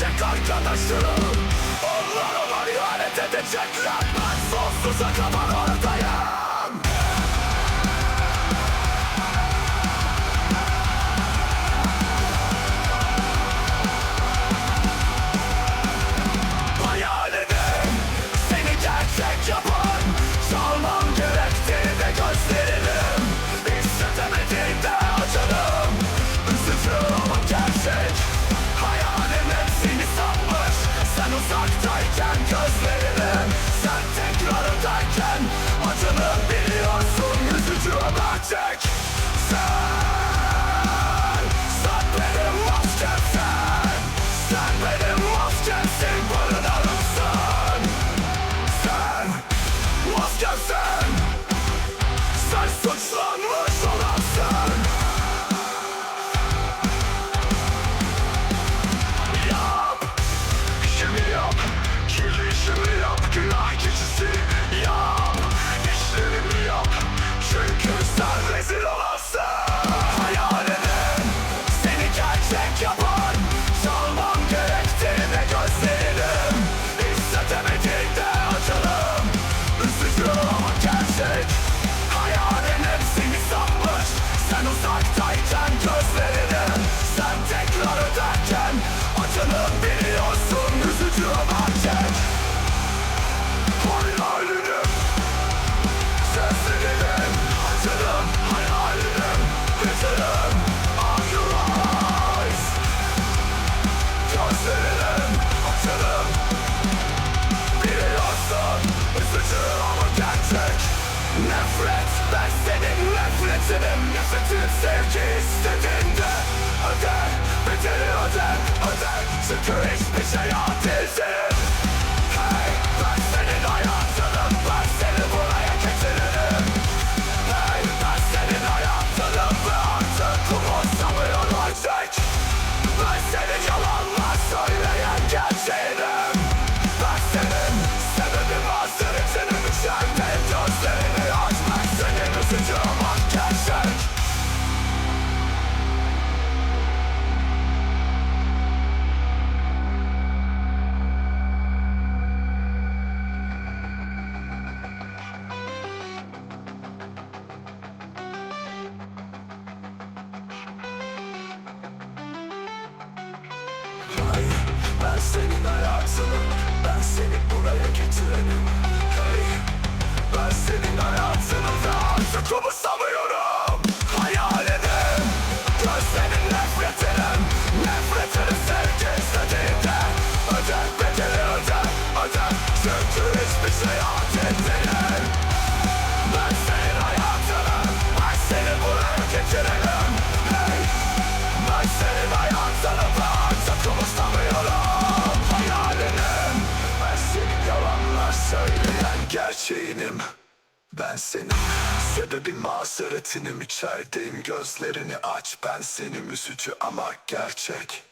gerçek arkadaşlarım. Onlara var ihanet edecekler. Ben sonsuza kadar orada Listen! Nefret ben senin nefretinim. Nefretin sevgi istediğinde Öder bedeli öder öder Çünkü hiçbir şey adil değilim senin hayatını Ben seni buraya getirenim Hey Ben senin hayatını ve artık umursamıyorum. Hayal edin Gözlerin nefret edin Nefretini sevgi istediğinde Öde bedeli öde öde Çünkü hiçbir şey hak etmeyin şeyinim. Ben senin Sebebi mazeretinim içerideyim. Gözlerini aç Ben senin üzücü ama gerçek.